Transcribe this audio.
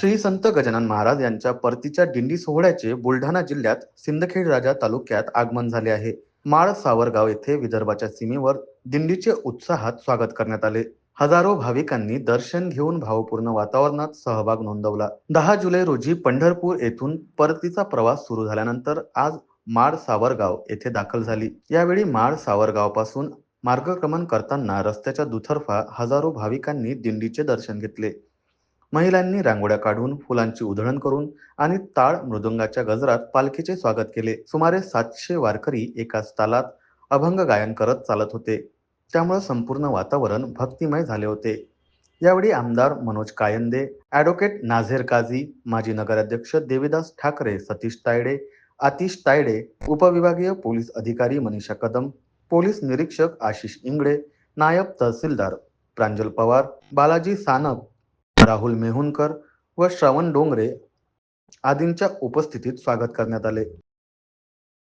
श्री संत गजानन महाराज यांच्या परतीच्या दिंडी सोहळ्याचे बुलढाणा जिल्ह्यात सिंदखेड राजा तालुक्यात आगमन झाले आहे. माळ सावरगाव येथे विदर्भाच्या सीमेवर दिंडीचे उत्साहात स्वागत करण्यात आले. हजारो भाविकांनी दर्शन घेऊन भावपूर्ण वातावरणात सहभाग नोंदवला. दहा जुलै रोजी पंढरपूर येथून परतीचा प्रवास सुरू झाल्यानंतर आज माळ सावरगाव येथे दाखल झाली. यावेळी माळ सावरगावपासून मार्गक्रमण करताना रस्त्याच्या दुतर्फा हजारो भाविकांनी दिंडीचे दर्शन घेतले. महिलांनी रांगोळ्या काढून फुलांची उधळण करून आणि ताळ मृदुंगाच्या गजरात पालखीचे स्वागत केले. सुमारे सातशे वारकरी एकाच तालात अभंग गायन करत चालत होते. त्यामुळे संपूर्ण वातावरण भक्तिमय झाले होते. यावेळी आमदार मनोज कायंदे ॲडव्होकेट नाझेर काझी माजी नगराध्यक्ष देवीदास ठाकरे सतीश तायडे आतिश तायडे उपविभागीय पोलीस अधिकारी मनीषा कदम पोलीस निरीक्षक आशिष इंगळे नायब तहसीलदार प्रांजल पवार बालाजी सानप राहुल मेहुणकर व श्रवण डोंगरे आदींच्या उपस्थितीत स्वागत करण्यात आले.